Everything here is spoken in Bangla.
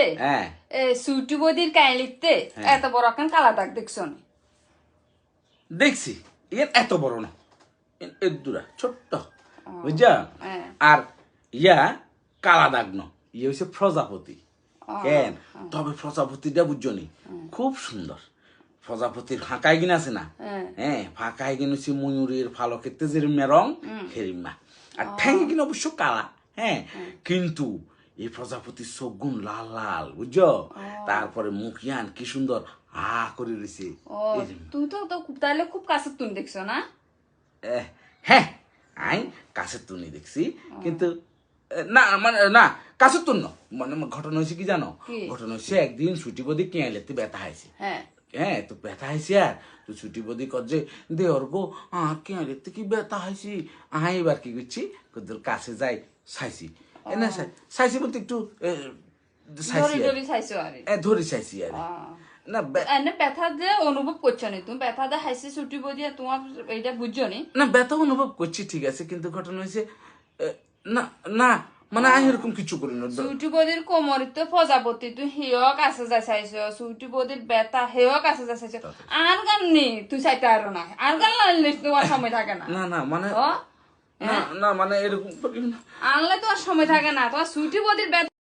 হ্যাঁ। বদির কাইলিতে হ্যাঁ। এত বড় একখান কালা দাগ দেখছ এত বড় না। এ- এর দুরা ছোট্ট। বুঝছা? হ্যাঁ। আর ইয়া কালা দাগ ন। ইয়ে হচ্ছে প্রজাপতি। কেন? তবে প্রজাপতিটা বুঝছ নি? খুব সুন্দর। প্রজাপতির ফাঁকায় কিনা আছে না? হ্যাঁ। ফাঁকায় কিনা হচ্ছে ময়ূরের ফালকেতে যেরম রং হেরিমা আর ঠ্যাঙ্গে কিনা অবশ্য কালা। হ্যাঁ কিন্তু এই প্রজাপতির চোখ গুণ লাল লাল বুঝছ? তারপরে মুখিয়ান কি সুন্দর আ করে রয়েছে তুই তো তো খুব- তাহলে খুব কাছে তুমি দেখছ না? হ্যাঁ আই কাছের তুনি দেখছি। কিন্তু না মানে না কাছের তুন না। মানে ঘটনা হয়েছে কি জানো? ঘটনা হয়েছে একদিন ছুটি বদি কেঁয়ালেতে ব্যথা হয়েছে। হ্যাঁ। হ্যাঁ তো ব্যথা হয়েছে আর। তো ছুটি বদি কর যে দেওয়ার গো আর কেঁয়ালেতে কি ব্যথা হয়েছি? আহ এবার কি করছি? কাছে যাই চাইছি। এ না চাই- চাইছি বলতে একটু ধরে চাইছি আর না এনে ব্যথা যে অনুভব করছ নি তুমি? ব্যথা যে হাসি ছুটি বদিয়া তোমার এইটা বুঝছ নি? না ব্যথা অনুভব করছি ঠিক আছে কিন্তু ঘটনা হয়েছে না না মানে আমি এরকম কিছু করি না। সুইটু বদির কোমরিতে প্রজাপতি তুই হেয় কাছে চাইছো সুইটু বদির ব্যথা হেয় কাছে যাই চাইছো আর গান নি তুই চাইতে আরও না আর গান আনলে তোমার সময় থাকে না। না না মানে না না মানে এরকম আনলে তো আর সময় থাকে না তো সুইটি বদির